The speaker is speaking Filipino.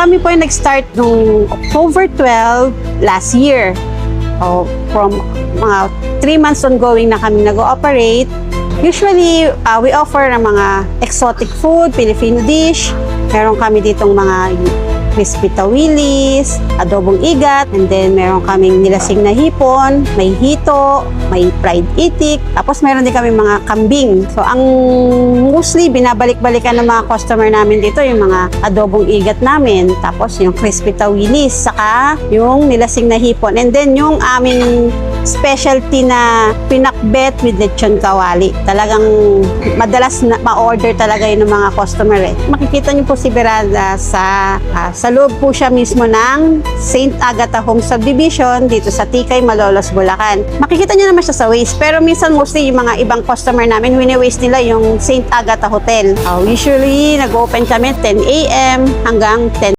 Kami po ay nag-start noong October 12 last year. Oh, from mga 3 months ongoing na kami nag-ooperate. Usually, uh, we offer ng mga exotic food, Filipino dish. Meron kami ditong mga crispy tawilis, adobong igat, and then meron kaming nilasing na hipon, may hito, may fried itik, tapos meron din kami mga kambing. So, ang mostly binabalik-balikan ng mga customer namin dito yung mga adobong igat namin, tapos yung crispy tawilis, saka yung nilasing na hipon, and then yung aming specialty na pinakbet with lechon kawali. Talagang madalas na ma-order talaga yun ng mga customer eh. Makikita niyo po si Berada sa ah, sa loob po siya mismo ng St. Agatha Home Subdivision dito sa Tikay, Malolos, Bulacan. Makikita niyo naman siya sa Waze pero minsan mostly yung mga ibang customer namin wini-waste nila yung St. Agatha Hotel. Ah, usually nag-open kami 10 a.m. hanggang 10